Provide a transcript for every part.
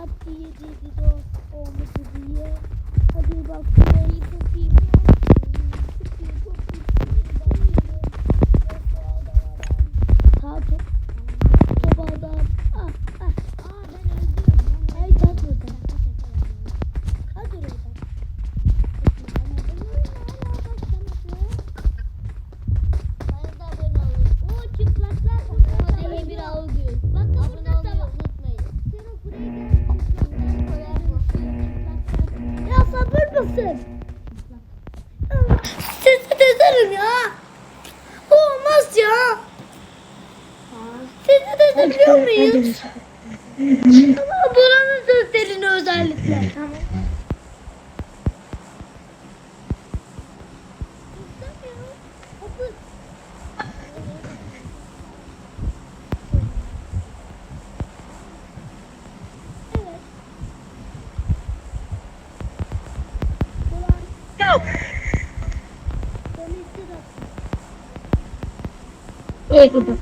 tatlı yedi de olmadı diye. Hadi bak burayı çok iyi. Çok Sesi düzebiliyor muyuz? Ama buranın sözlerini özellikle. Tamam. Hangisi bu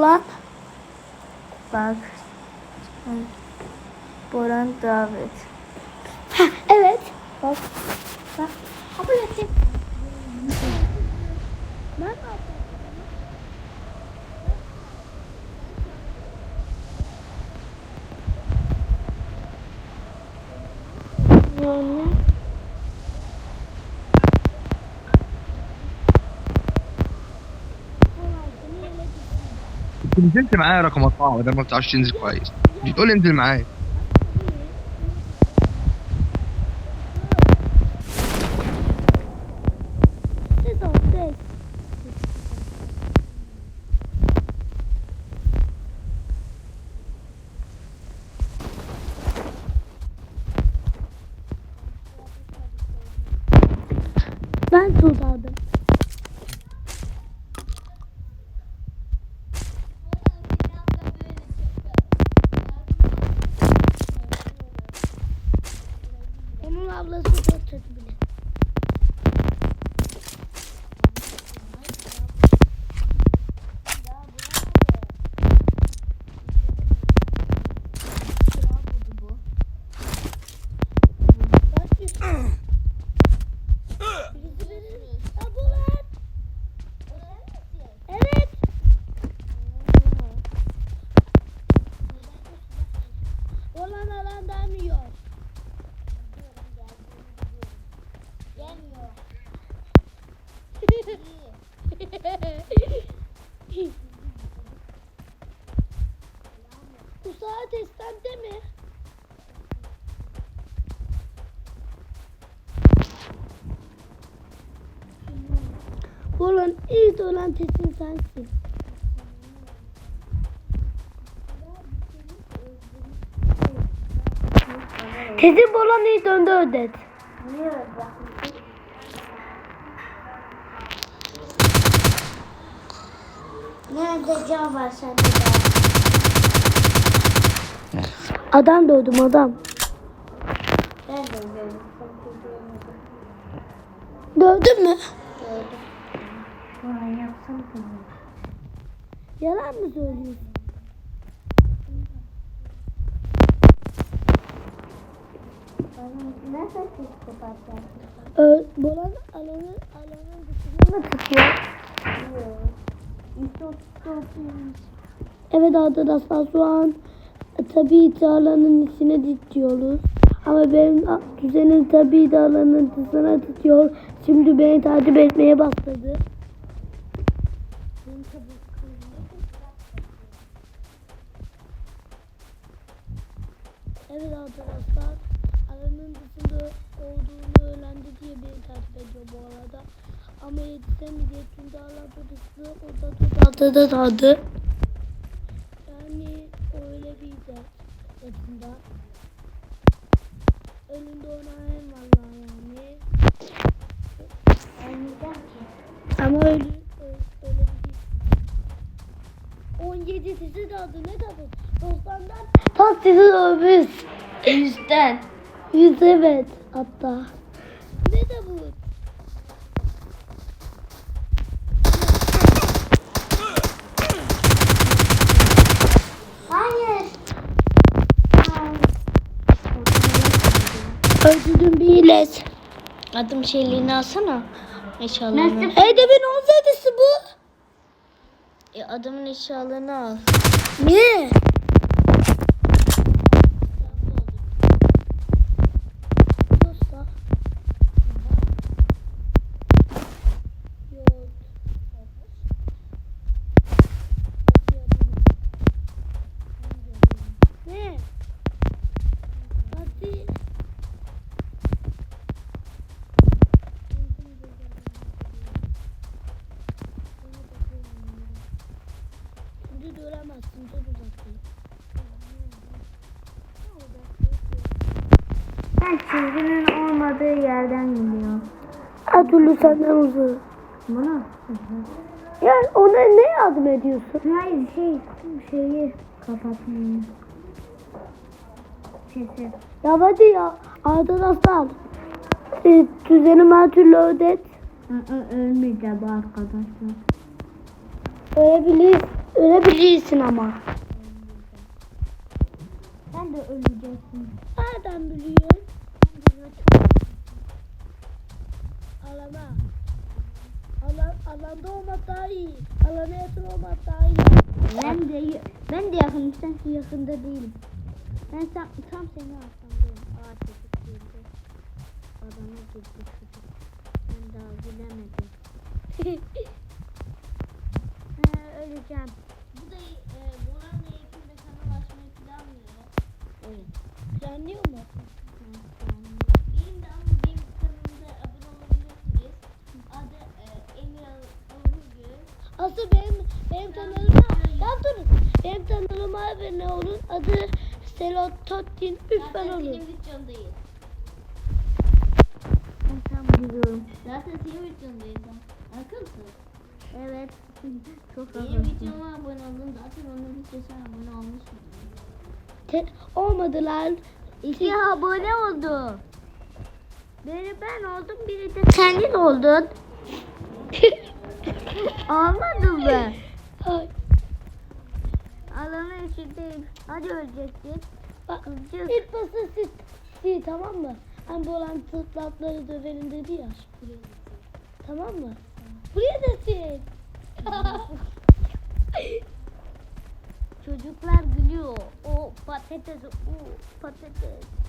lan? Bak. Boran davet. Ha, evet. Bak. Bak. Kabul ettim. نزلت معايا رقم أربعة ده ما بتعرفش تنزل كويس بتقول انزل معايا. Ben susadım. Olan sesin sensin. Tezin olan önde ödet. Nerede can var sende de? Adam doğdum adam. Ben de öldüm. Dövdün mü? Bana yapsam Yalan mı söylüyorsun? Nasıl psikopat yaptın? Ö Bolan alanın alanın dışına mı tutuyor? Evet arkadaşlar şu an tabii ki alanın içine tutuyoruz. Ama benim düzenim tabii de alanın dışına tutuyor. Şimdi beni takip etmeye başladı. Evet arkadaşlar alanın dışında olduğunu öğrendi diye beni takip ediyor bu arada. Ama yetişemeyecek çünkü alan dışında o da tutardı da kaldı. Yani öyle bir de aslında. Önünde oynayan vallahi yani. Ama öyle bir değil. 17 sizi de adı ne tadı? Dostlardan tam sizi övmüş. Yüzden. Yüz evet hatta. Ne de bu? Hayır. Öldürdüm bir ilet. Adım şeyliğini alsana. Eşyalarını. Edebin 17'si bu. E, adamın eşyalarını al. Ne? Senden uzun. Bana? Ya ona ne yardım ediyorsun? Hayır şey şeyi kapatmayayım. Sesi. Ya hadi ya. Arkadaşlar. E, düzenim her türlü ödet. Ölmeyeceğim arkadaşlar. Ölebilir, ölebilirsin ama. Sen de öleceksin. Nereden biliyorsun? Alana. Alan, alanda olmak daha iyi. Alana yakın olmak daha iyi. Ben de ben de yakın sen yakında değilim. Ben tam, tam seni arkamdayım. Aa çocuk girdi. Adama girdi. Ben daha bilemedim. He, öleceğim. Selototin Üffen Zaten olun. senin videondayız. Ben tam biliyorum. Zaten senin videondayız. Akılsın. Evet. Çok Benim haklısın. videoma abone oldun. Zaten onun videosuna abone olmuşsun. Te- olmadılar. İki abone oldu. Biri ben oldum, biri de senin oldun. Olmadı mı? Ay, Alanın içindeyim. Hadi öleceksin. Bak, ilk bası siz, siz tamam mı? Bu olan tıklatları dövelim dedi ya. Tamam mı? Buraya da sil. Çocuklar gülüyor. O patates, o patates.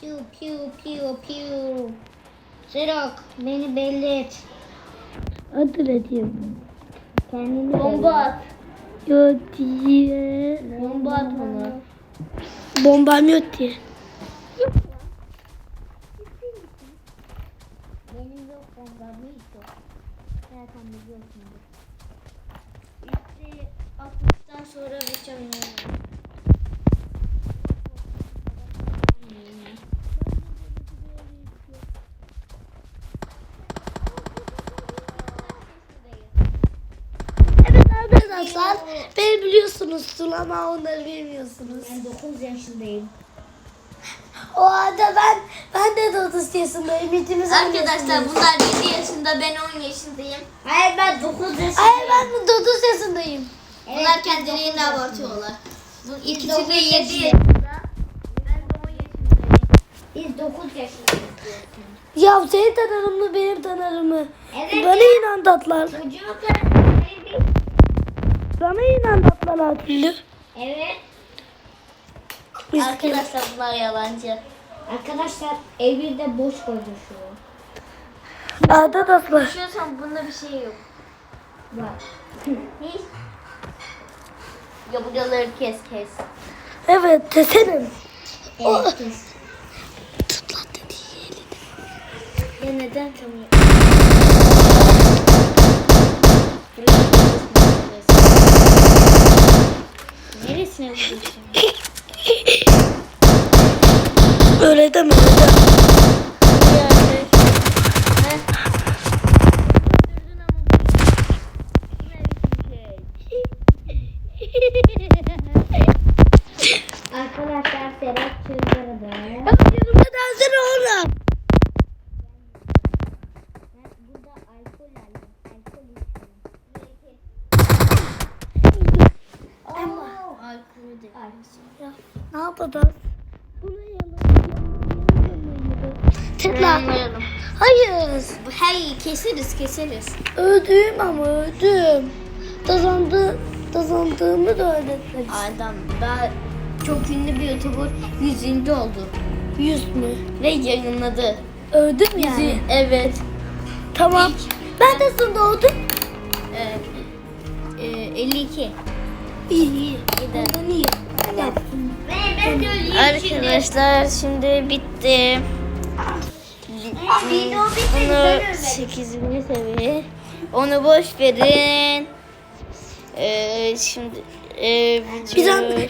Piu piu piu piu. Serok beni belli et. Hatırlatayım. Kendini Bomba at. Yok diye. Bomba at bana. Bombam yok diye. Benim yok bombam yok. Zaten biliyorsunuz. Üstü 60'tan sonra vitamin Evet arkadaşlar. Beni biliyorsunuz ama onları bilmiyorsunuz. Ben 9 yaşındayım. O halde ben ben de 30 yaşındayım. İkimiz Arkadaşlar bunlar 7 yaşında ben 10 yaşındayım. Hayır ben 9 yaşındayım. Ay ben de 30 yaşındayım. Bunlar kendilerini abartıyorlar. Bu ikisi de dokuz 7 yaşında. Ben de 10 yaşındayım. Biz 9 yaşındayız. Ya seni tanırım mı benim tanırım mı? Evet Bana inan tatlar. Çocuk Bana inan tatlar Atlı. Arkadaşlar bunlar yalancı. Arkadaşlar evi de boş konuşuyor. Arkadaşlar. Konuşuyorsan bunda bir şey yok. Bak. Hiç. Ya buraları kes kes. Evet keserim. Evet. kes. Tutlar dediği elini. Ya neden tanıyor? Neresine vuruyorsun? Öyle deme öyle deme. Buraya ateş. Heh. Öldürdün ama bu- bu ne biçim şey? Arkadaşlar Serap çıldırdı. Yanımda dansana oğlum. Ben burada alkol aldım. Alkol içiyorum. Aa, alkolü de. Ya, ne yapacağız? Yanmayalım. Hayır. Hey keseriz keseriz. Öldüm ama öldüm. Kazandı, kazandığımı da öğretmek Adam daha çok ünlü bir YouTuber 100. oldu. Yüz mü? Ve yayınladı. Öldüm yani. Yüzü- Evet. Tamam. Ben de sonra doğdum. Ee, e, 52. İyi iyi. İyi. Arkadaşlar şimdi bitti. Bunu 8. seviye. Onu boş verin. Ee, şimdi e, video-